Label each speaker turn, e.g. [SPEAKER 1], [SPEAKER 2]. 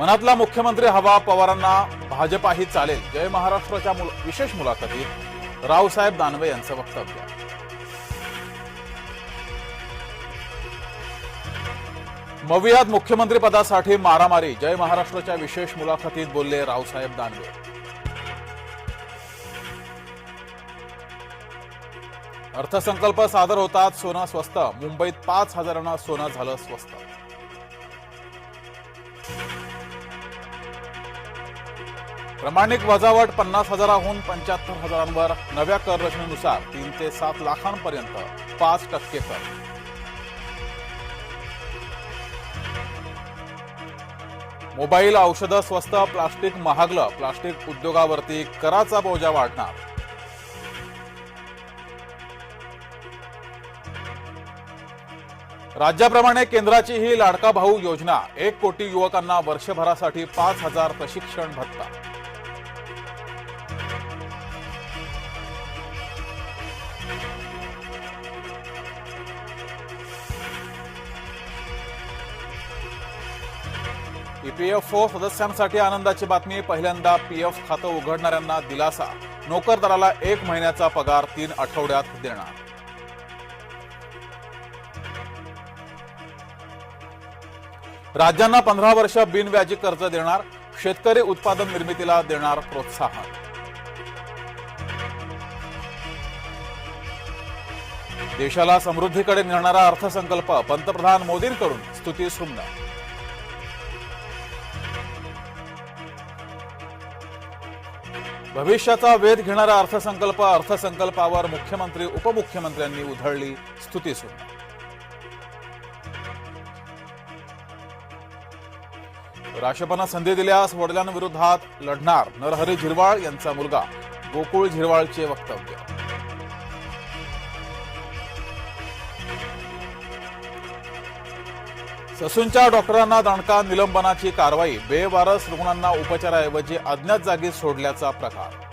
[SPEAKER 1] मनातला मुख्यमंत्री हवा पवारांना भाजपाही चालेल. जय महाराष्ट्राच्या मुल- विशेष मुलाखतीत रावसाहेब दानवे यांचं वक्तव्य. मवियात मुख्यमंत्री पदासाठी मारामारी. जय महाराष्ट्राच्या विशेष मुलाखतीत बोलले रावसाहेब दानवे. अर्थसंकल्प सादर होतात सोनं स्वस्त. मुंबईत पाच हजारांना सोनं झालं स्वस्त. प्रमाणिक वजावट पन्नास हजाराहून पंच्याहत्तर हजारांवर नव्या कर रचनेनुसार तीन ते सात लाखांपर्यंत पाच टक्के कर. मोबाईल औषधं स्वस्त प्लास्टिक महागलं प्लास्टिक उद्योगावरती कराचा बोजा वाढणार. राज्याप्रमाणे केंद्राची ही लाडका भाऊ योजना एक कोटी युवकांना वर्षभरासाठी पाच हजार प्रशिक्षण भत्ता. ईपीएफओ सदस्यांसाठी आनंदाची बातमी. पहिल्यांदा पीएफ खातं उघडणाऱ्यांना दिलासा. नोकरदाराला एक महिन्याचा पगार तीन आठवड्यात देणार. राज्यांना पंधरा वर्ष बिनव्याजी कर्ज देणार. शेतकरी उत्पादन निर्मितीला देणार प्रोत्साहन. देशाला समृद्धीकडे नेणारा अर्थसंकल्प पंतप्रधान मोदींकडून स्तुती सुमन भविष्याचा वेध घेणारा अर्थसंकल्प अर्थसंकल्पावर मुख्यमंत्री उपमुख्यमंत्र्यांनी उधळली स्तुतीसुमन राष्ट्रपतींना संधी दिल्यास वडिलांविरोधात लढणार नरहरी झिरवाळ यांचा मुलगा गोकुळ झिरवाळचे वक्तव्य. ससूनच्या डॉक्टरांना दणका निलंबनाची कारवाई बेवारस रुग्णांना उपचाराऐवजी अज्ञात जागी सोडल्याचा प्रकार.